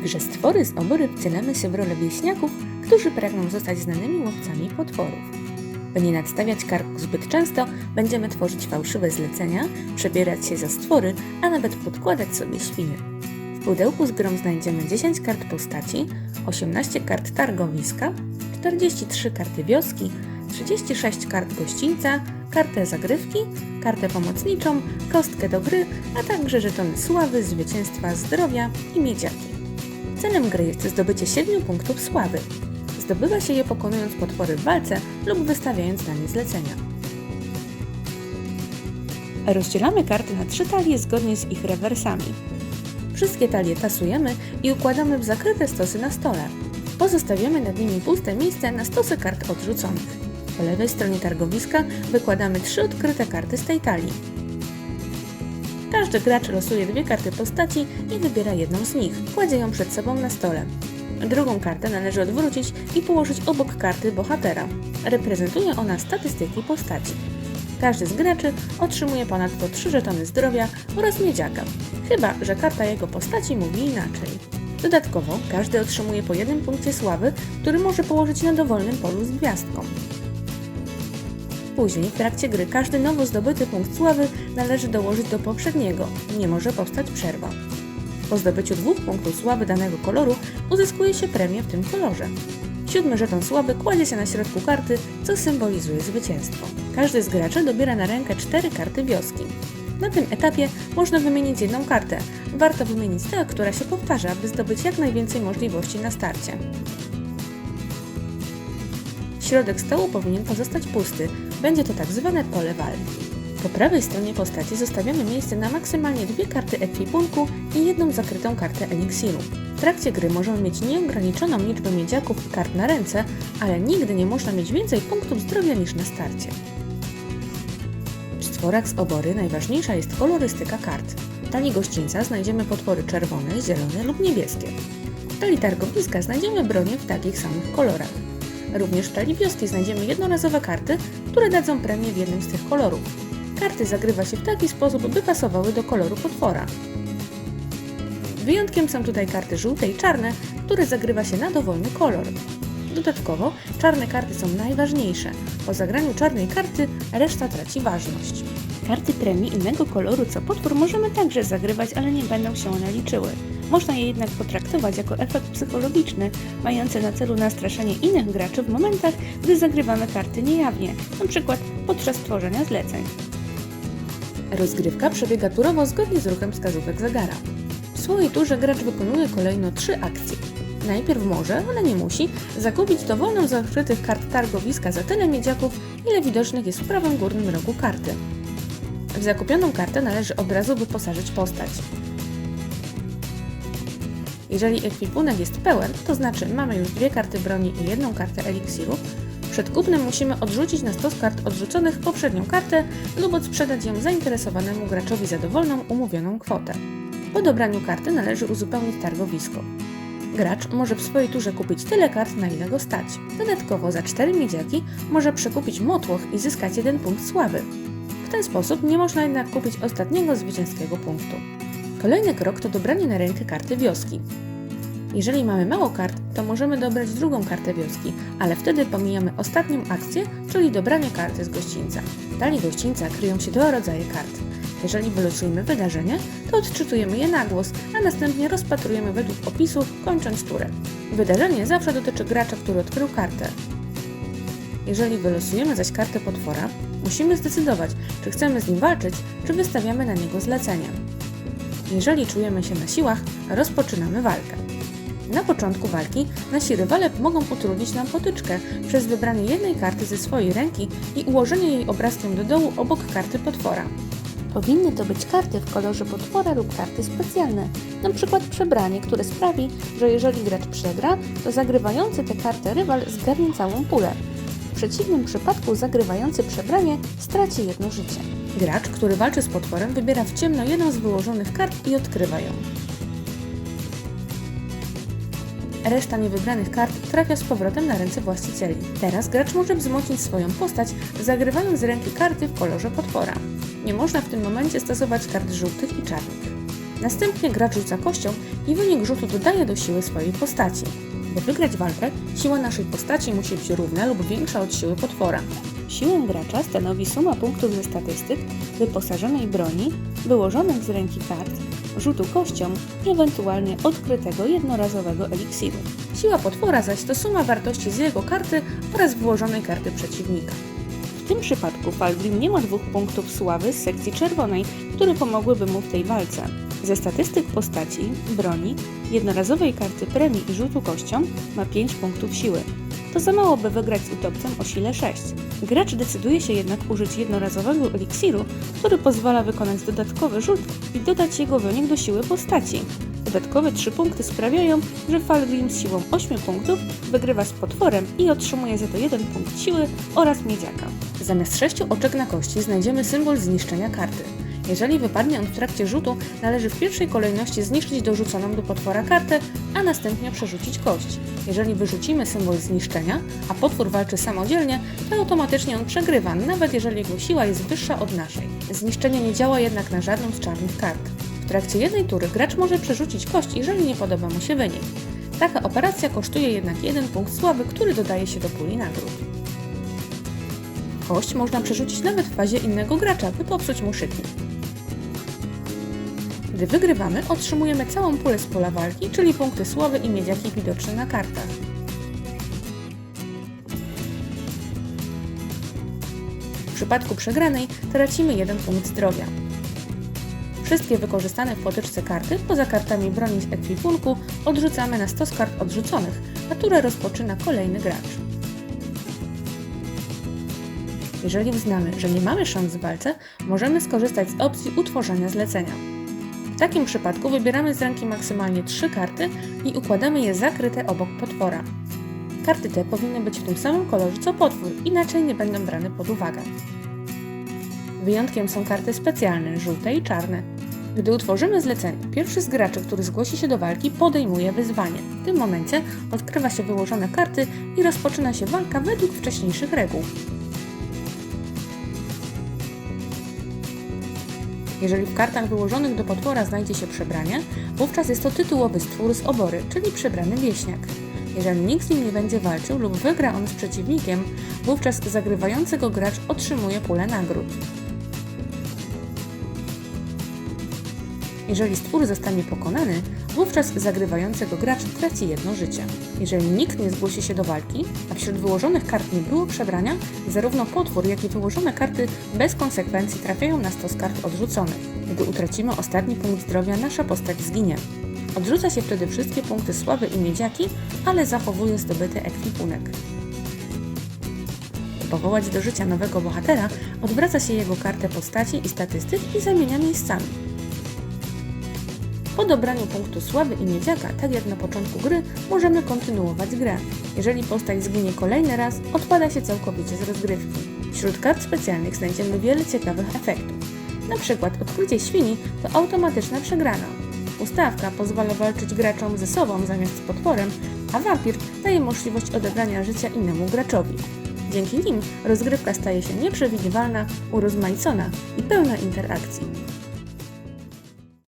grze stwory z obory wcielamy się w rolę wieśniaków, którzy pragną zostać znanymi łowcami potworów. By nie nadstawiać karku zbyt często, będziemy tworzyć fałszywe zlecenia, przebierać się za stwory, a nawet podkładać sobie świny. W pudełku z grą znajdziemy 10 kart postaci, 18 kart targowiska, 43 karty wioski, 36 kart gościńca, kartę zagrywki, kartę pomocniczą, kostkę do gry, a także żetony sławy, zwycięstwa, zdrowia i miedziaki. Celem gry jest zdobycie 7 punktów sławy. Zdobywa się je pokonując potwory w walce lub wystawiając na nie zlecenia. Rozdzielamy karty na trzy talie zgodnie z ich rewersami. Wszystkie talie tasujemy i układamy w zakryte stosy na stole. Pozostawiamy nad nimi puste miejsce na stosy kart odrzuconych. Po lewej stronie targowiska wykładamy trzy odkryte karty z tej talii. Każdy gracz losuje dwie karty postaci i wybiera jedną z nich. Kładzie ją przed sobą na stole. Drugą kartę należy odwrócić i położyć obok karty bohatera. Reprezentuje ona statystyki postaci. Każdy z graczy otrzymuje ponadto trzy żetony zdrowia oraz miedziaka, chyba że karta jego postaci mówi inaczej. Dodatkowo każdy otrzymuje po jednym punkcie sławy, który może położyć na dowolnym polu z gwiazdką. Później, w trakcie gry, każdy nowo zdobyty punkt sławy należy dołożyć do poprzedniego. Nie może powstać przerwa. Po zdobyciu dwóch punktów sławy danego koloru uzyskuje się premię w tym kolorze. Siódmy żeton sławy kładzie się na środku karty, co symbolizuje zwycięstwo. Każdy z graczy dobiera na rękę cztery karty wioski. Na tym etapie można wymienić jedną kartę. Warto wymienić tę, która się powtarza, by zdobyć jak najwięcej możliwości na starcie. Środek stołu powinien pozostać pusty. Będzie to tak zwane pole walki. Po prawej stronie postaci zostawiamy miejsce na maksymalnie dwie karty ekwipunku i jedną zakrytą kartę eliksiru. W trakcie gry możemy mieć nieograniczoną liczbę miedziaków i kart na ręce, ale nigdy nie można mieć więcej punktów zdrowia niż na starcie. W stworach z obory najważniejsza jest kolorystyka kart. W talii gościńca znajdziemy potwory czerwone, zielone lub niebieskie. W talii targowiska znajdziemy bronie w takich samych kolorach. Również w talii wioski znajdziemy jednorazowe karty, które dadzą premię w jednym z tych kolorów. Karty zagrywa się w taki sposób, by pasowały do koloru potwora. Wyjątkiem są tutaj karty żółte i czarne, które zagrywa się na dowolny kolor. Dodatkowo czarne karty są najważniejsze. Po zagraniu czarnej karty reszta traci ważność. Karty premii innego koloru co potwór możemy także zagrywać, ale nie będą się one liczyły. Można je jednak potraktować jako efekt psychologiczny, mający na celu nastraszenie innych graczy w momentach, gdy zagrywamy karty niejawnie, np. podczas tworzenia zleceń. Rozgrywka przebiega turowo zgodnie z ruchem wskazówek zegara. W swojej turze gracz wykonuje kolejno trzy akcje. Najpierw może, ale nie musi, zakupić dowolną z odkrytych kart targowiska za tyle miedziaków, ile widocznych jest w prawym górnym rogu karty. W zakupioną kartę należy od razu wyposażyć postać. Jeżeli ekwipunek jest pełen, to znaczy mamy już dwie karty broni i jedną kartę eliksiru, przed kupnem musimy odrzucić na stos kart odrzuconych poprzednią kartę lub odsprzedać ją zainteresowanemu graczowi za dowolną umówioną kwotę. Po dobraniu karty należy uzupełnić targowisko. Gracz może w swojej turze kupić tyle kart, na ile go stać. Dodatkowo za 4 miedziaki może przekupić motłoch i zyskać jeden punkt sławy. W ten sposób nie można jednak kupić ostatniego zwycięskiego punktu. Kolejny krok to dobranie na rękę karty wioski. Jeżeli mamy mało kart, to możemy dobrać drugą kartę wioski, ale wtedy pomijamy ostatnią akcję, czyli dobranie karty z gościńca. W talii gościńca kryją się dwa rodzaje kart. Jeżeli wylosujemy wydarzenie, to odczytujemy je na głos, a następnie rozpatrujemy według opisu, kończąc turę. Wydarzenie zawsze dotyczy gracza, który odkrył kartę. Jeżeli wylosujemy zaś kartę potwora, musimy zdecydować, czy chcemy z nim walczyć, czy wystawiamy na niego zlecenie. Jeżeli czujemy się na siłach, rozpoczynamy walkę. Na początku walki nasi rywale mogą utrudnić nam potyczkę przez wybranie jednej karty ze swojej ręki i ułożenie jej obrazkiem do dołu obok karty potwora. Powinny to być karty w kolorze potwora lub karty specjalne, np. przebranie, które sprawi, że jeżeli gracz przegra, to zagrywający tę kartę rywal zgarnie całą pulę. Przeciwnym przypadku zagrywający przebranie straci jedno życie. Gracz, który walczy z potworem, wybiera w ciemno jedną z wyłożonych kart i odkrywa ją. Reszta niewybranych kart trafia z powrotem na ręce właścicieli. Teraz gracz może wzmocnić swoją postać, zagrywając z ręki karty w kolorze potwora. Nie można w tym momencie stosować kart żółtych i czarnych. Następnie gracz rzuca kością i wynik rzutu dodaje do siły swojej postaci. By wygrać walkę, siła naszej postaci musi być równa lub większa od siły potwora. Siłę gracza stanowi suma punktów ze statystyk, wyposażonej broni, wyłożonych z ręki kart, rzutu kością i ewentualnie odkrytego jednorazowego eliksiru. Siła potwora zaś to suma wartości z jego karty oraz wyłożonej karty przeciwnika. W tym przypadku Falgrim nie ma dwóch punktów sławy z sekcji czerwonej, które pomogłyby mu w tej walce. Ze statystyk postaci, broni, jednorazowej karty premii i rzutu kością ma 5 punktów siły. To za mało, by wygrać z utopcem o sile 6. Gracz decyduje się jednak użyć jednorazowego eliksiru, który pozwala wykonać dodatkowy rzut i dodać jego wynik do siły postaci. Dodatkowe 3 punkty sprawiają, że Falgrim z siłą 8 punktów wygrywa z potworem i otrzymuje za to 1 punkt siły oraz miedziaka. Zamiast 6 oczek na kości znajdziemy symbol zniszczenia karty. Jeżeli wypadnie on w trakcie rzutu, należy w pierwszej kolejności zniszczyć dorzuconą do potwora kartę, a następnie przerzucić kość. Jeżeli wyrzucimy symbol zniszczenia, a potwór walczy samodzielnie, to automatycznie on przegrywa, nawet jeżeli jego siła jest wyższa od naszej. Zniszczenie nie działa jednak na żadną z czarnych kart. W trakcie jednej tury gracz może przerzucić kość, jeżeli nie podoba mu się wynik. Taka operacja kosztuje jednak jeden punkt sławy, który dodaje się do puli nagród. Kość można przerzucić nawet w fazie innego gracza, by popsuć mu szyki. Gdy wygrywamy, otrzymujemy całą pulę z pola walki, czyli punkty sławy i miedziaki widoczne na kartach. W przypadku przegranej tracimy jeden punkt zdrowia. Wszystkie wykorzystane w potyczce karty, poza kartami broni z ekwipunku, odrzucamy na stos kart odrzuconych, a turę rozpoczyna kolejny gracz. Jeżeli uznamy, że nie mamy szans w walce, możemy skorzystać z opcji utworzenia zlecenia. Takim przypadku wybieramy z ręki maksymalnie 3 karty i układamy je zakryte obok potwora. Karty te powinny być w tym samym kolorze co potwór, inaczej nie będą brane pod uwagę. Wyjątkiem są karty specjalne, żółte i czarne. Gdy utworzymy zlecenie, pierwszy z graczy, który zgłosi się do walki, podejmuje wyzwanie. W tym momencie odkrywa się wyłożone karty i rozpoczyna się walka według wcześniejszych reguł. Jeżeli w kartach wyłożonych do potwora znajdzie się przebranie, wówczas jest to tytułowy stwór z obory, czyli przebrany wieśniak. Jeżeli nikt z nim nie będzie walczył lub wygra on z przeciwnikiem, wówczas zagrywający go gracz otrzymuje pulę nagród. Jeżeli stwór zostanie pokonany, wówczas zagrywający go gracz traci jedno życie. Jeżeli nikt nie zgłosi się do walki, a wśród wyłożonych kart nie było przebrania, zarówno potwór, jak i wyłożone karty bez konsekwencji trafiają na stos kart odrzuconych. Gdy utracimy ostatni punkt zdrowia, nasza postać zginie. Odrzuca się wtedy wszystkie punkty sławy i miedziaki, ale zachowuje zdobyty ekwipunek. Powołać do życia nowego bohatera, odwraca się jego kartę postaci i statystyk i zamienia miejscami. Po dobraniu punktu sławy i miedziaka, tak jak na początku gry, możemy kontynuować grę. Jeżeli postać zginie kolejny raz, odpada się całkowicie z rozgrywki. Wśród kart specjalnych znajdziemy wiele ciekawych efektów. Na przykład odkrycie świni to automatyczna przegrana. Ustawka pozwala walczyć graczom ze sobą zamiast z potworem, a wampir daje możliwość odebrania życia innemu graczowi. Dzięki nim rozgrywka staje się nieprzewidywalna, urozmaicona i pełna interakcji.